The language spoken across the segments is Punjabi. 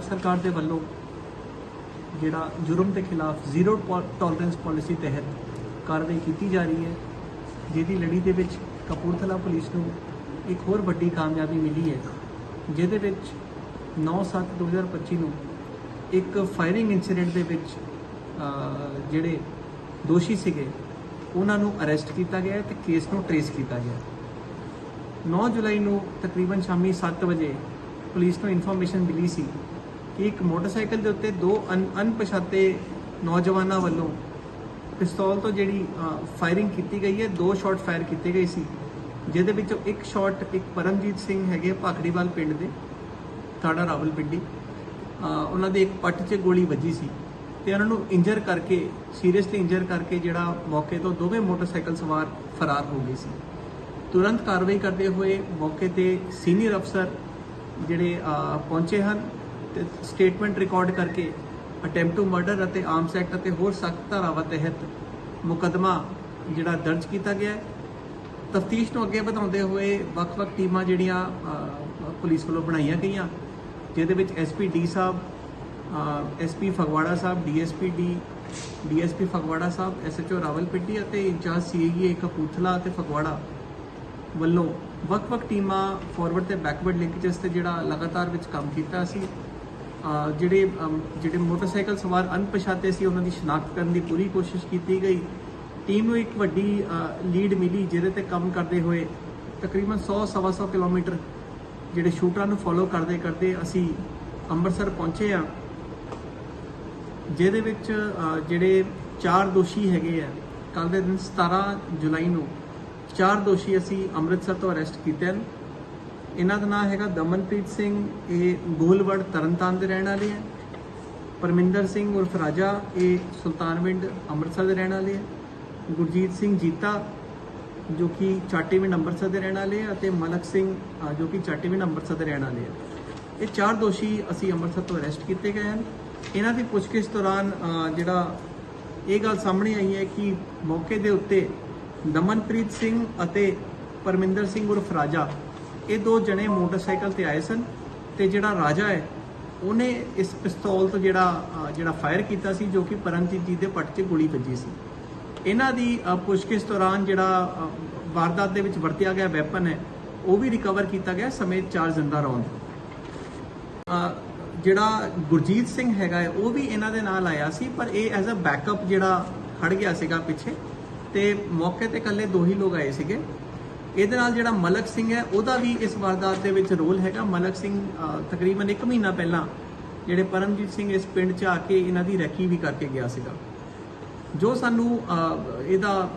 ਪੰਜਾਬ ਸਰਕਾਰ ਦੇ ਵੱਲੋਂ ਜਿਹੜਾ ਜੁਰਮ ਦੇ ਖਿਲਾਫ ਜ਼ੀਰੋ ਟੋਲਰੈਂਸ ਪਾਲਿਸੀ ਤਹਿਤ ਕਾਰਵਾਈ ਕੀਤੀ ਜਾ ਰਹੀ ਹੈ, ਜਿਹਦੀ ਲੜੀ ਦੇ ਵਿੱਚ ਕਪੂਰਥਲਾ ਪੁਲਿਸ ਨੂੰ ਇੱਕ ਹੋਰ ਵੱਡੀ ਕਾਮਯਾਬੀ ਮਿਲੀ ਹੈ, ਜਿਹਦੇ ਵਿੱਚ 9/7/2025 ਨੂੰ ਇੱਕ ਫਾਇਰਿੰਗ ਇਨਸੀਡੈਂਟ ਦੇ ਵਿੱਚ ਜਿਹੜੇ ਦੋਸ਼ੀ ਸੀਗੇ, ਉਹਨਾਂ ਨੂੰ ਅਰੈਸਟ ਕੀਤਾ ਗਿਆ ਹੈ ਤੇ ਕੇਸ ਨੂੰ ਟਰੇਸ ਕੀਤਾ ਗਿਆ ਹੈ। 9 ਜੁਲਾਈ ਨੂੰ ਤਕਰੀਬਨ ਸ਼ਾਮੀ 7 ਵਜੇ ਪੁਲਿਸ ਨੂੰ ਇਨਫੋਰਮੇਸ਼ਨ ਮਿਲੀ ਸੀ ਕਿ ਇੱਕ ਮੋਟਰਸਾਈਕਲ ਦੇ ਉੱਤੇ ਦੋ ਅਣ- ਅਣਪਛਾਤੇ ਨੌਜਵਾਨਾਂ ਵੱਲੋਂ ਪਿਸਤੌਲ ਤੋਂ ਜਿਹੜੀ ਫਾਇਰਿੰਗ ਕੀਤੀ ਗਈ ਹੈ ਦੋ ਸ਼ਾਟ ਫਾਇਰ ਕੀਤੇ ਗਏ ਸੀ। ਜਿਹਦੇ ਵਿੱਚੋਂ ਇੱਕ ਸ਼ਾਟ ਇੱਕ ਪਰਮਜੀਤ ਸਿੰਘ ਹੈਗੇ ਭਾਖੜੀਵਾਲ ਪਿੰਡ ਦੇ ਥਾੜਾ ਰਾਵਲਪਿੰਡੀ। ਅ, ਉਹਨਾਂ ਦੇ ਇੱਕ ਪੱਟ 'ਚ ਗੋਲੀ ਵੱਜੀ ਸੀ ਤੇ ਉਹਨਾਂ ਨੂੰ ਇੰਜਰ ਕਰਕੇ ਸੀਰੀਅਸਲੀ ਇੰਜਰ ਕਰਕੇ ਜਿਹੜਾ ਮੌਕੇ ਤੋਂ ਦੋਵੇਂ ਮੋਟਰਸਾਈਕਲ ਸਵਾਰ ਫਰਾਰ ਹੋ ਗਏ ਸੀ। ਤੁਰੰਤ ਕਾਰਵਾਈ ਕਰਦੇ ਹੋਏ ਮੌਕੇ ਤੇ ਸੀਨੀਅਰ ਅਫਸਰ ਜਿਹੜੇ ਪਹੁੰਚੇ ਹਨ। ਤੇ ਸਟੇਟਮੈਂਟ ਰਿਕਾਰਡ ਕਰਕੇ ਅਟੈਂਪਟ ਟੂ ਮਰਡਰ ਅਤੇ ਆਰਮਸ ਐਕਟ ਅਤੇ ਹੋਰ ਸਖਤ ਧਾਰਾਵਾਂ ਤਹਿਤ ਮੁਕੱਦਮਾ ਜਿਹੜਾ ਦਰਜ ਕੀਤਾ ਗਿਆ ਹੈ। ਤਫਤੀਸ਼ ਨੂੰ ਅੱਗੇ ਵਧਾਉਂਦੇ ਹੋਏ ਵੱਖ-ਵੱਖ ਟੀਮਾਂ ਜਿਹੜੀਆਂ ਪੁਲਿਸ ਵੱਲੋਂ ਬਣਾਈਆਂ ਗਈਆਂ, ਜਿਹਦੇ ਵਿੱਚ ਐਸਪੀ ਡੀ ਸਾਹਿਬ ਐਸਪੀ ਫਗਵਾੜਾ ਸਾਹਿਬ ਡੀਐਸਪੀ ਡੀ ਡੀਐਸਪੀ ਫਗਵਾੜਾ ਸਾਹਿਬ ਐਸਐਚਓ ਰਾਵਲਪਿੰਡੀ ਅਤੇ ਇੰਚਾਰਜ ਸੀਏਈ ਕਪੂਰਥਲਾ ਅਤੇ ਫਗਵਾੜਾ ਵੱਲੋਂ ਵੱਖ-ਵੱਖ ਟੀਮਾਂ ਫਾਰਵਰਡ ਤੇ ਬੈਕਵਰਡ ਲਿੰਕੇਜਸ ਤੇ ਜਿਹੜਾ ਲਗਾਤਾਰ ਵਿੱਚ ਕੰਮ ਕੀਤਾ ਸੀ। ਜਿਹੜੇ ਜਿਹੜੇ ਮੋਟਰਸਾਈਕਲ ਸਵਾਰ ਅਣਪਛਾਤੇ ਸੀ, ਉਹਨਾਂ ਦੀ ਸ਼ਨਾਖਤ ਕਰਨ ਦੀ ਪੂਰੀ ਕੋਸ਼ਿਸ਼ ਕੀਤੀ ਗਈ। ਟੀਮ ਨੂੰ ਇੱਕ ਵੱਡੀ ਲੀਡ ਮਿਲੀ, ਜਿਹਦੇ ਤੇ ਕੰਮ ਕਰਦੇ ਹੋਏ ਤਕਰੀਬਨ 100 ਸਵਾ 100 ਕਿਲੋਮੀਟਰ ਜਿਹੜੇ ਸ਼ੂਟਰਾਂ ਨੂੰ ਫੋਲੋ ਕਰਦੇ ਕਰਦੇ ਅਸੀਂ ਅੰਮ੍ਰਿਤਸਰ ਪਹੁੰਚੇ ਆ ਜਿਹਦੇ ਵਿੱਚ ਜਿਹੜੇ ਚਾਰ ਦੋਸ਼ੀ ਹੈਗੇ ਆ ਕੱਲ ਦੇ ਦਿਨ 17 ਜੁਲਾਈ ਨੂੰ ਚਾਰ ਦੋਸ਼ੀ ਅਸੀਂ ਅੰਮ੍ਰਿਤਸਰ ਤੋਂ ਅਰੈਸਟ ਕੀਤੇ ਹਨ। ਇਹਨਾਂ ਦਾ ਨਾਮ ਹੈਗਾ ਦਮਨਪ੍ਰੀਤ ਸਿੰਘ, ਇਹ ਗੋਲਵੜ ਤਰਨਤਾਰਨ ਦੇ ਰਹਿਣ ਵਾਲੇ ਹੈ। ਪਰਮਿੰਦਰ ਸਿੰਘ ਉਰਫ ਰਾਜਾ, ਇਹ ਸੁਲਤਾਨਵਿੰਡ ਅੰਮ੍ਰਿਤਸਰ ਦੇ ਰਹਿਣ ਵਾਲੇ ਹੈ। ਗੁਰਜੀਤ ਸਿੰਘ ਜੀਤਾ, ਜੋ ਕਿ ਚਾਟੀਵਿੰਡ ਅੰਮ੍ਰਿਤਸਰ ਦੇ ਰਹਿਣ ਵਾਲੇ ਹੈ ਅਤੇ ਮਲਕ ਸਿੰਘ ਜੋ ਕਿ ਚਾਟੀਵਿੰਡ ਅੰਮ੍ਰਿਤਸਰ ਦੇ ਰਹਿਣ ਵਾਲੇ ਹੈ। ਇਹ ਚਾਰ ਦੋਸ਼ੀ ਅਸੀਂ ਅੰਮ੍ਰਿਤਸਰ ਤੋਂ ਅਰੈਸਟ ਕੀਤੇ ਗਏ ਹਨ। ਇਹਨਾਂ ਦੀ ਪੁੱਛਗਿੱਛ ਦੌਰਾਨ ਜਿਹੜਾ ਇਹ ਗੱਲ ਸਾਹਮਣੇ ਆਈ ਹੈ ਕਿ ਮੌਕੇ ਦੇ ਉੱਤੇ ਦਮਨਪ੍ਰੀਤ ਸਿੰਘ ਅਤੇ ਪਰਮਿੰਦਰ ਸਿੰਘ ਉਰਫ ਰਾਜਾ ਇਹ ਦੋ ਜਣੇ ਮੋਟਰਸਾਈਕਲ ਤੇ ਆਏ ਸਨ ਤੇ ਜਿਹੜਾ ਰਾਜਾ ਹੈ, ਉਹਨੇ ਇਸ ਪਿਸਤੌਲ ਤੋਂ ਜਿਹੜਾ ਜਿਹੜਾ ਫਾਇਰ ਕੀਤਾ ਸੀ, ਜੋ ਕਿ ਪਰਮਜੀਤ ਜੀ ਦੇ ਪੱਟ 'ਚ ਗੋਲੀ ਵੱਜੀ ਸੀ। ਇਹਨਾਂ ਦੀ ਪੁੱਛਗਿੱਛ ਦੌਰਾਨ ਜਿਹੜਾ ਵਾਰਦਾਤ ਦੇ ਵਿੱਚ ਵਰਤਿਆ ਗਿਆ ਵੈਪਨ ਹੈ, ਉਹ ਵੀ ਰਿਕਵਰ ਕੀਤਾ ਗਿਆ ਸਮੇਤ ਚਾਰ ਜ਼ਿੰਦਾ ਰੌਂਦ। ਜਿਹੜਾ ਗੁਰਜੀਤ ਸਿੰਘ ਹੈਗਾ ਉਹ ਵੀ ਇਹਨਾਂ ਦੇ ਨਾਲ ਆਇਆ ਸੀ, ਪਰ ਇਹ ਐਜ਼ ਅ ਬੈਕਅਪ ਜਿਹੜਾ ਖੜ ਗਿਆ ਸੀਗਾ ਪਿੱਛੇ ਤੇ ਮੌਕੇ ਤੇ ਇਕੱਲੇ ਦੋ ਹੀ ਲੋਕ ਆਏ ਸੀਗੇ। ਇਹਦੇ ਨਾਲ ਜਿਹੜਾ ਮਲਕ ਸਿੰਘ ਹੈ, ਉਹਦਾ ਵੀ ਇਸ ਵਾਰਦਾਤ ਦੇ ਵਿੱਚ ਰੋਲ ਹੈਗਾ। ਮਲਕ ਸਿੰਘ ਤਕਰੀਬਨ 1 ਮਹੀਨਾ ਪਹਿਲਾਂ ਜਿਹੜੇ ਪਰਮਜੀਤ ਸਿੰਘ ਇਸ ਪਿੰਡ 'ਚ ਆ ਕੇ ਇਹਨਾਂ ਦੀ ਰੈਕੀ ਵੀ ਕਰਕੇ ਗਿਆ ਸੀਗਾ। ਜੋ ਸਾਨੂੰ ਇਹਦਾ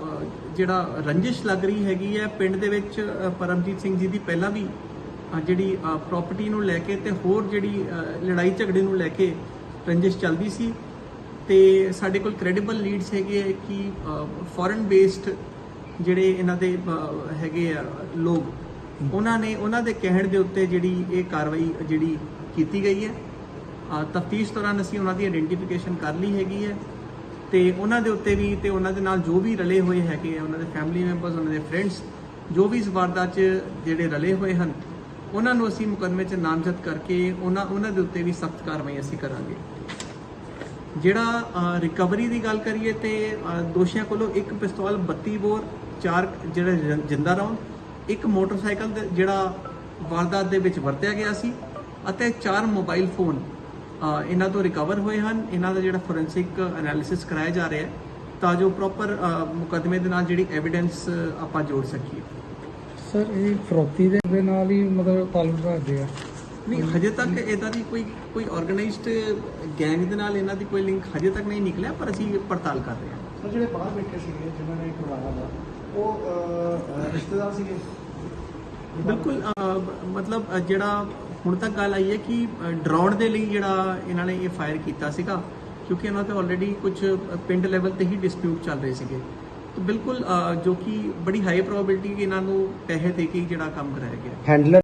ਜਿਹੜਾ ਰੰਜਿਸ਼ ਲੱਗ ਰਹੀ ਹੈਗੀ ਹੈ, ਪਿੰਡ ਦੇ ਵਿੱਚ ਪਰਮਜੀਤ ਸਿੰਘ ਜੀ ਦੀ ਪਹਿਲਾਂ ਵੀ ਜਿਹੜੀ ਪ੍ਰਾਪਰਟੀ ਨੂੰ ਲੈ ਕੇ ਤੇ ਹੋਰ ਜਿਹੜੀ ਲੜਾਈ ਝਗੜੇ ਨੂੰ ਲੈ ਕੇ ਰੰਜਿਸ਼ ਚੱਲਦੀ ਸੀ। ਤੇ ਸਾਡੇ ਕੋਲ ਕ੍ਰੈਡੀਬਲ ਲੀਡਸ ਹੈਗੇ ਹੈ ਕਿ ਫੋਰਨ ਬੇਸਡ ਜਿਹੜੇ ਇਹਨਾਂ ਦੇ ਹੈਗੇ ਆ ਲੋਕ, ਉਹਨਾਂ ਨੇ ਉਹਨਾਂ ਦੇ ਕਹਿਣ ਦੇ ਉੱਤੇ ਜਿਹੜੀ ਇਹ ਕਾਰਵਾਈ ਜਿਹੜੀ ਕੀਤੀ ਗਈ ਹੈ। ਤਫਤੀਸ਼ ਦੌਰਾਨ ਅਸੀਂ ਉਹਨਾਂ ਦੀ ਆਇਡੈਂਟੀਫਿਕੇਸ਼ਨ ਕਰ ਲਈ ਹੈਗੀ ਹੈ ਤੇ ਉਹਨਾਂ ਦੇ ਉੱਤੇ ਵੀ ਤੇ ਉਹਨਾਂ ਦੇ ਨਾਲ ਜੋ ਵੀ ਰਲੇ ਹੋਏ ਹੈਗੇ ਆ, ਉਹਨਾਂ ਦੇ ਫੈਮਿਲੀ ਮੈਂਬਰਸ ਉਹਨਾਂ ਦੇ ਫਰੈਂਡਸ ਜੋ ਵੀ ਇਸ ਵਾਰਦਾਤ 'ਚ ਜਿਹੜੇ ਰਲੇ ਹੋਏ ਹਨ, ਉਹਨਾਂ ਨੂੰ ਅਸੀਂ ਮੁਕੱਦਮੇ 'ਚ ਨਾਮਜ਼ਦ ਕਰਕੇ ਉਹਨਾਂ ਉਹਨਾਂ ਦੇ ਉੱਤੇ ਵੀ ਸਖਤ ਕਾਰਵਾਈ ਅਸੀਂ ਕਰਾਂਗੇ। ਜਿਹੜਾ ਰਿਕਵਰੀ ਦੀ ਗੱਲ ਕਰੀਏ ਤੇ ਦੋਸ਼ੀਆਂ ਕੋਲੋਂ ਇੱਕ ਪਿਸਤੌਲ 32 ਬੋਰ ਚਾਰ ਜਿਹੜੇ ਜਿ- ਜਿੰਦਾ ਰਾਉਂਡ ਇੱਕ ਮੋਟਰਸਾਈਕਲ ਦੇ- ਜਿਹੜਾ ਵਾਰਦਾਤ ਦੇ ਵਿੱਚ ਵਰਤਿਆ ਗਿਆ ਸੀ ਅਤੇ ਚਾਰ ਮੋਬਾਈਲ ਫੋਨ ਅ, ਇਹਨਾਂ ਤੋਂ ਰਿਕਵਰ ਹੋਏ ਹਨ। ਇਹਨਾਂ ਦਾ ਜਿਹੜਾ ਫੋਰੈਂਸਿਕ ਐਨਾਲਿਸਿਸ ਕਰਾਇਆ ਜਾ ਰਿਹਾ ਹੈ ਤਾਂ ਜੋ ਪ੍ਰੋਪਰ ਮੁਕੱਦਮੇ ਦੇ ਨਾਲ ਜਿਹੜੀ ਐਵੀਡੈਂਸ ਆਪਾਂ ਜੋੜ ਸਕੀਏ। ਸਰ ਇਹ ਫਰੋਤੀ ਦੇ ਦੇ ਨਾਲ ਹੀ ਮਤਲਬ ਤਾਲੁਕ ਰੱਖਦੇ ਆ। ਨਹੀਂ ਹਜੇ ਤੱਕ ਇਹਦਾ ਦੀ ਕੋਈ ਕੋਈ ਆਰਗੇਨਾਈਜ਼ਡ ਗੈਂਗ ਦੇ ਨਾਲ ਇਹਨਾਂ ਦੀ ਕੋਈ ਲਿੰਕ ਹਜੇ ਤੱਕ ਨਹੀਂ ਨਿਕਲਿਆ ਪਰ ਅਸੀਂ ਪੜਤਾਲ ਕਰ ਰਹੇ ਹਾਂ। ਸਰ ਜਿਹੜੇ ਬਾਹਰ ਬੈਠੇ ਸੀਗੇ ਜਿਨ੍ਹਾਂ ਨੇ ਕਰਵਾਇਆ ਵਾ ਉਹ ਰਿਸ਼ਤੇਦਾਰ ਸੀਗੇ? ਬਿਲਕੁਲ ਮਤਲਬ ਜਿਹੜਾ ਹੁਣ ਤੱਕ ਗੱਲ ਆਈ ਹੈ ਕਿ ਡਰਾਉਣ ਦੇ ਲਈ ਜਿਹੜਾ ਇਹਨਾਂ ਨੇ ਇਹ ਫਾਇਰ ਕੀਤਾ ਸੀਗਾ ਕਿਉਂਕਿ ਇਹਨਾਂ ਤੇ ਆਲਰੇਡੀ ਕੁਝ ਪਿੰਡ ਲੈਵਲ ਤੇ ਹੀ ਡਿਸਪਿਊਟ ਚੱਲ ਰਹੇ ਸੀਗੇ। ਤਾਂ ਬਿਲਕੁਲ ਜੋ ਕਿ ਬੜੀ ਹਾਈ ਪ੍ਰੋਬੇਬਿਲਿਟੀ ਕਿ ਇਹਨਾਂ ਨੂੰ ਪੈਸੇ ਦੇ ਕੇ ਹੀ ਜਿਹੜਾ ਕੰਮ ਕਰਾਇਆ ਗਿਆ। ਹੈਂਡਲਰ